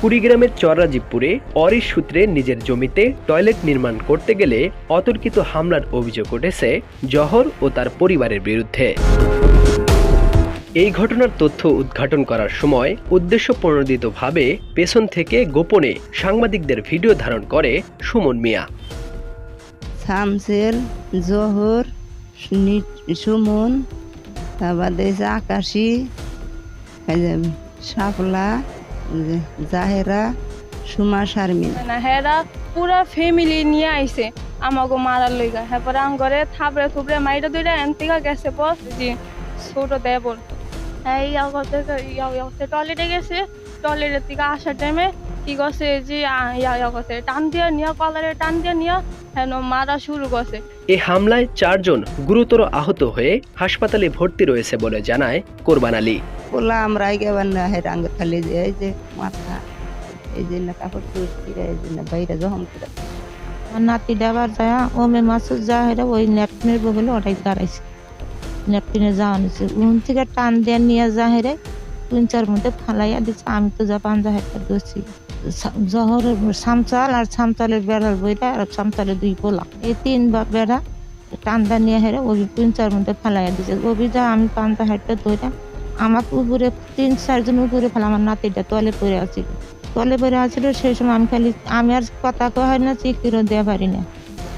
কুড়িগ্রামের চররাজীবপুরে অরিস সূত্রে নিজের জমিতে টয়লেট নির্মাণ করতে গেলে অতর্কিত হামলার অভিযোগ উঠেছে জহর ও তার পরিবারের বিরুদ্ধে। এই ঘটনার তথ্য উদ্ঘাটন করার সময় উদ্দেশ্য প্রণোদিতভাবে পেছন থেকে গোপনে সাংবাদিকদের ভিডিও ধারণ করে সুমন মিয়া। শামসেল, জহর সুমন, তারপর দিয়েছে আকাশি জাহেরা, সুমা, শারমিন। হেরা পুরা ফ্যামিলি নিয়ে আইছে আমাকে মারার লইগা। হ্যাঁ আম ঘরে থাপড়ে থুপড়ে মাইরা দুইটা এনতিকা গেছে পর জি ছোট দেবর। হ্যাঁ টয়লেটে গেছে। টয়লেটের থেকে আসার টাইমে কি করছে যে ইয়া ইয়া করছে টান দিয়ে নিয়ে কলারে টান দিয়ে নিয়ে হ্যাঁ মারা শুরু করছে এ হামলায় চারজন গুরুতর আহত হয়ে হাসপাতালে ভর্তি রয়েছে বলে জানায় কোরবান আলী। পোলা আমরা গেবার না হে রাঙ্গ খালি যে এই যে মাথা এই যে না কাপড় তুলছি এই যে না বাইরে জহম করে। আমার নাতি ডাবার যায় ওমে মাসুদ যা হেরা ওই ন্যাপকিনের বগলে ওটাই দাঁড়াইছে। ন্যাপকিনে যাওয়া নিছে। উন থেকে টান দিয়ে নিয়ে যা হেরে তিন চার মধ্যে ফালাইয়া দিচ্ছে আমি তো যা পাঞ্জা হেঁটে দোষী জহরের সামচাল আর সামচালের বেড়ার বইটা আর সামচালের দুই পোলা এই তিন বেড়া টান্দা নিয়ে হেরে ওই তিন চার মধ্যে ফেলাইয়া দিছে। ওবি যা আমি পাঞ্জা হেঁটে ধরে আমাকে উপরে তিন চারজন উপরে ফেলা, আমার নাতিটা তলে পড়ে আছিল। তলে পড়ে আছিল, সেই সময় আমি খালি, আমি আর কথা কয় না চিকিরও দেওয়া পারি না।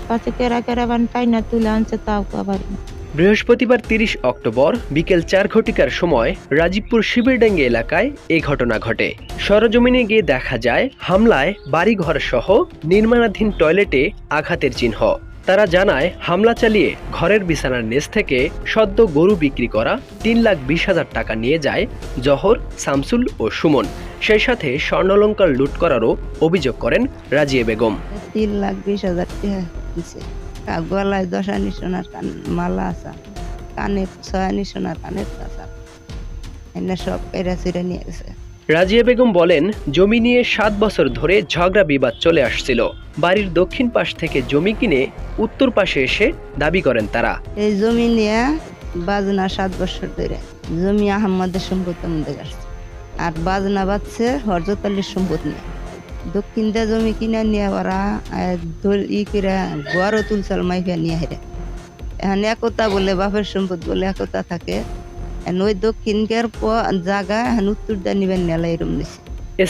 পাশে কেরা কেরা বান টাই না তুলে আনছে, তাও কয়া পারি না। বৃহস্পতিবার তিরিশ অক্টোবর বিকেল চার ঘটিকার সময় রাজীবপুর শিবিরডাঙ্গি এলাকায় এ ঘটনা ঘটে। সরজমিনে গিয়ে দেখা যায়, হামলায় বাড়িঘর সহ নির্মাণাধীন টয়লেটে আঘাতের চিহ্ন। তারা জানায়, হামলা চালিয়ে ঘরের বিছানার নিচ থেকে সদ্য গরু বিক্রি করা তিন লাখ বিশ হাজার টাকা নিয়ে যায় জহর, শামসুল ও সুমন। সেই সাথে স্বর্ণলঙ্কার লুট করারও অভিযোগ করেন রাজিয়ে বেগম। তিন লাখ বিশ হাজার টাকা গলায় দশ আনি সোনার কান, মালা আসা কানে ছয় সোনার কানের কাছা এনে সব এরা চিরে নিয়ে গেছে। রাজিয়া বেগম বলেন, জমি নিয়ে সাত বছর ধরে ঝগড়া বিবাদ চলে আসছিল। বাড়ির দক্ষিণ পাশ থেকে জমি কিনে উত্তর পাশে এসে দাবি করেন তারা। এই জমি নিয়ে বাজনা সাত বছর ধরে। জমি আহম্মদের সম্পত্তি আমাদের কাছে। আর বাজনা বাজছে হরজত আলীর সম্পত্তি নিয়ে। দক্ষিণ দিয়ে জমি কিনে নিয়ে ওরা ই করে গড়ও তুলছাল মাইফিয়া নিয়ে হেরে এখন একতা বলে বাপের সম্পদ বলে একতা থাকে। ওই দক্ষিণকের জায়গা দিয়ে নিবেন নেলা এরম নিছে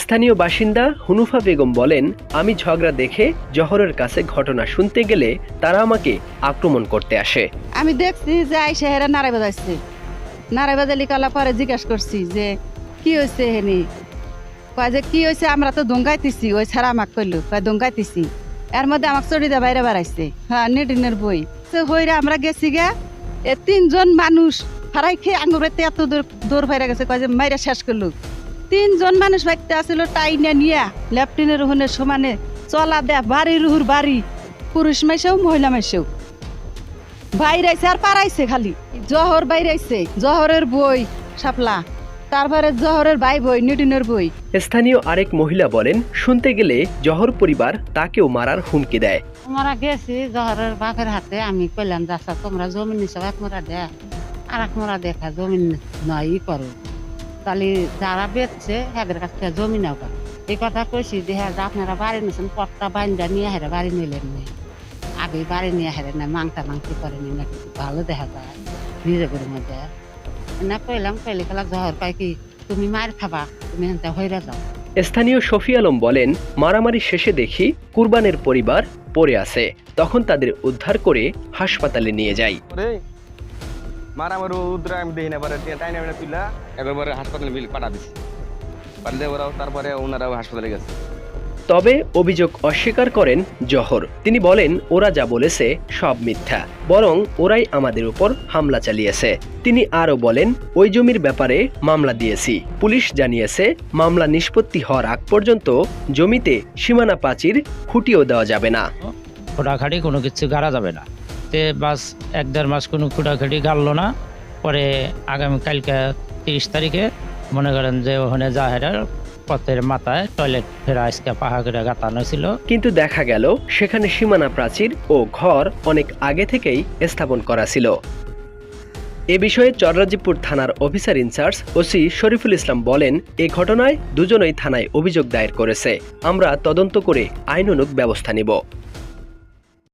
স্থানীয় বাসিন্দা হুনুফা বেগম বলেন আমি ঝগড়া দেখে জহরের কাছে ঘটনা শুনতে গেলে তারা আমাকে আক্রমণ করতে আসে। আমি দেখছি যে আইসা হেরা নারায় বাজাইছে। নারায় বাজালি কালা পরে জিজ্ঞাসা করছি যে কি হয়েছে হেনি? কয় যে কি হয়েছে আমরা তো দঙ্গাইতেছি। ওই ছাড়া আমাকে কইলো। কয় দঙ্গাইতেছি। এর মধ্যে আমাকে চড়িদা বাইরে বাড়াইছে। হ্যাঁ নিডিনের বই। তো হইরা আমরা গেছি গে এ তিনজন মানুষ ফারাই খেয়ে আঙুরেতে এত দূর দৌড় ফাইরা গেছে কয় যে মাইরা শেষ করল। তিনজন মানুষ বাইতে আসছিল টাইনা নিয়া লেফটিনের ওখানে সমানে চলা দেয়া বাড়ি রুহুর বাড়ি পুরুষ মাইসেও মহিলা মাইসেও। বাইরাইছে আর পারাইছে খালি জহর বাইরাইছে জহরের বই শাপলা। তারপরে জহরের ভাই বই নিউটনের বই। স্থানীয় আরেক মহিলা বলেন শুনতে গেলে জহর পরিবার তাকেও মারার হুমকি দেয়। আমরা গেছি জহরের বাপের হাতে আমি কইলাম যাচ্ছা তোমরা জমি নিছ এক মোড়া দে আর এক মোড়া দেখা জমি নয় ই করো। তাহলে যারা বেচছে হ্যাঁ কাছ থেকে জমি নাও গা। এই কথা কইছি যে হ্যাঁ আপনারা বাড়ি নিয়েছেন পট্টা বাইন্দা নিয়ে হেরে বাড়ি নিলেন না। আগে বাড়ি নিয়ে হেরে না মাংটা মাংসি করেনি না কিছু ভালো দেখা যায় নিজেদের মধ্যে। না কইলাম কইলে খেলা জহর কয় কি তুমি মার খাবা তুমি হেনতে হইরা যাও। স্থানীয় শফি আলম বলেন মারামারি শেষে দেখি কুরবানের পরিবার পড়ে আছে তখন তাদের উদ্ধার করে হাসপাতালে নিয়ে যায় রে মারামারি উদ্রা আমি দেখি না পরে টাইনে তুলা একবার হাসপাতালে বিল পাঠা দিছি। পাঠালে ওরাও তারপরে ওনারাও হাসপাতালে গেছে। তবে অভিযোগ অস্বীকার করেন জহর। তিনি বলেন ওরা যা বলেছে সব মিথ্যা। বরং ওরাই আমাদের উপর হামলা চালিয়েছে। তিনি আরও বলেন ওই জমির ব্যাপারে মামলা দিয়েছি। পুলিশ জানিয়েছে মামলা নিষ্পত্তি হওয়ার আগ পর্যন্ত জমিতে সীমানা প্রাচীর খুঁটিও দেওয়া যাবে না। খোটাখাটি কোনো কিছু গাড়া যাবে না। তে বাস এক দেড় মাস কোনো খুঁটাখাটি গাড়লো না। পরে আগামী কালকে তিরিশ তারিখে মনে করেন যে ওখানে জাহেরার পথের মাথায় টয়লেট ফেরা আজকে পাহা করে গাতানো ছিল। কিন্তু দেখা গেল, সেখানে সীমানা প্রাচীর ও ঘর অনেক আগে থেকেই স্থাপন করা ছিল। এ বিষয়ে চররাজীবপুর থানার officer in-charge OC Shariful Islam বলেন, এ ঘটনায় দুজনই থানায় অভিযোগ দায়ের করেছে। আমরা তদন্ত করে আইনানুগ ব্যবস্থা নিব।